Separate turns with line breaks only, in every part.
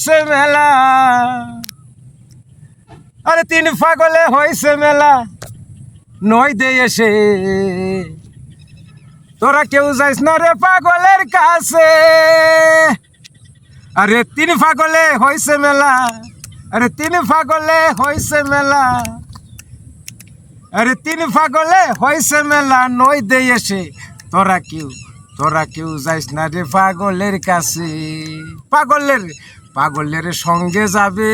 হয়েছে মেলা। আরে তিন পাগলে হয়েছে মেলা। নই দে এসে। তোরা কেউ যাইস না রে পাগলের কাছে। আরে তিন পাগলে হয়েছে মেলা। আরে তিন পাগলে হয়েছে মেলা। আরে তিন পাগলে হয়েছে মেলা নই দে এসে। তোরা কেউ তোরা কেউ যাইস না রে পাগলের কাছে। পাগলের পাগলের সঙ্গে যাবে।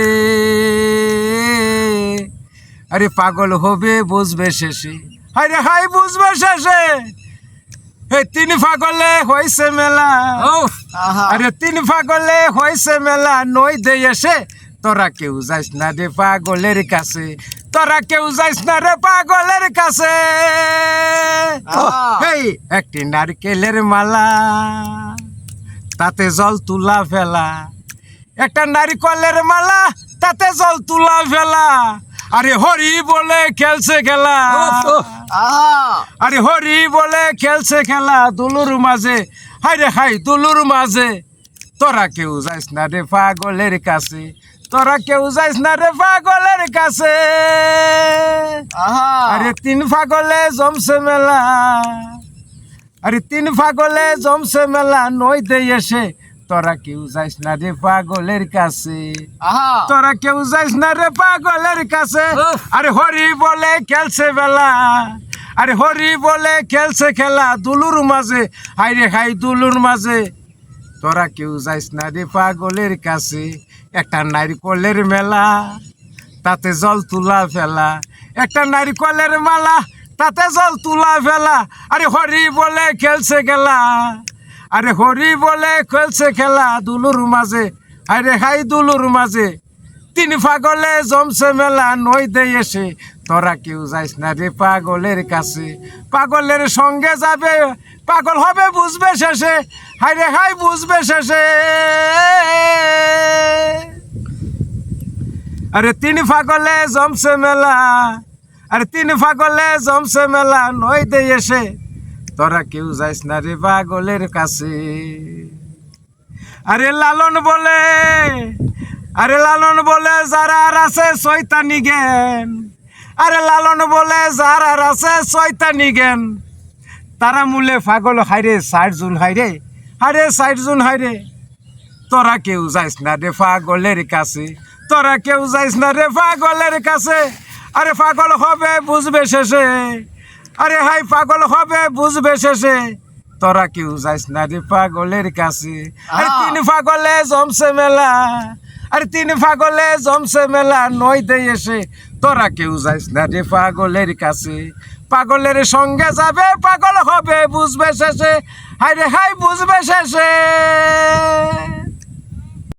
আরে পাগল হবে বুঝবে শেষে। আরে হাই বুঝবে শেষে। এই তিন পাগলে হয়েছে মেলা। আরে তিন পাগলে হয়েছে মেলা নই দে এসে। তোরা কেউ যাইস না রে পাগলের কাছে। তোরা কেউ যাইস না রে পাগলের কাছে। এই একটি নারকেলের মালা তাতে জল তুলা ফেলা। একটা নারিকলের মালা তাতে জল তুলা ফেলা। আরে হরি বলে খেলছে খেলা। আরে হরি বলে খেলছে খেলা দুলুর মাঝে। হাই রে হাই দুলুর মাঝে। তোরা কেউ যাইস না রে পাগলের কাছে। তোরা কেউ যাইস না রে পাগলের কাছে। আরে তিন পাগলে জমছে মেলা। আরে তিন পাগলে জমছে মেলা নই দে এসে তোরা কেউ যাইস না রে পাগলের কাছে। তোরা কেউ যাইস না রে পাগলের কাছে। আরে হরি বলে খেলছে বেলা। আরে হরি বলে খেলছে খেলা দুলুর মাঝে। হাই রে হাই দুলুর মাঝে। তোরা কেউ যাইস না রে পাগলের কাছে। একটা নারিকলের মেলা তাতে জল তুলা ফেলা। একটা নারিকলের মালা তাতে জল তুলা ফেলা। আরে হরি বলে খেলছে খেলা। আরে হরি বলে খেলছে খেলা দুলুর মাঝে। আরে হাই দুলুর মাঝে। তিন পাগলে জমছে মেলা, নই এসে। তোরা কেউ যাইস না রে পাগলের কাছে। পাগলের সঙ্গে যাবে, পাগল হবে বুঝবে শেষে। হাই রে হাই বুঝবে শেষে। আরে তিন পাগলে জমছে মেলা, আরে তিন পাগলে জমছে মেলা, নই এসে। তোরা কেউ যাইস না রে পাগলের কাছে। আরে লালন বলে, আরে লালন বলে যারা আছে শয়তানি জ্ঞান। আরে লালন বলে যারা আছে শয়তানি জ্ঞান। তারা মূলে পাগল হাইরে ষাট জুন হাইরে হারে ষাট জুন হাইরে তোরা কেউ যাইস না রে পাগলের কাছে। তোরা কেউ যাইস না রে পাগলের কাছে। আরে পাগল হবে, বুঝবে শেষে। আরে হাই পাগল হবে বুঝবে শেষে। তোরা কেউ যাইস না রে পাগলের কাছে। আরে। তিন পাগলে জমছে মেলা আরে তিন পাগলে জমছে মেলা নই দে এসে। তোরা কেউ যাইস না রে পাগলের কাছে। পাগলের সঙ্গে যাবে পাগল হবে বুঝবে শেষে। হাই রে হাই বুঝবে শেষে।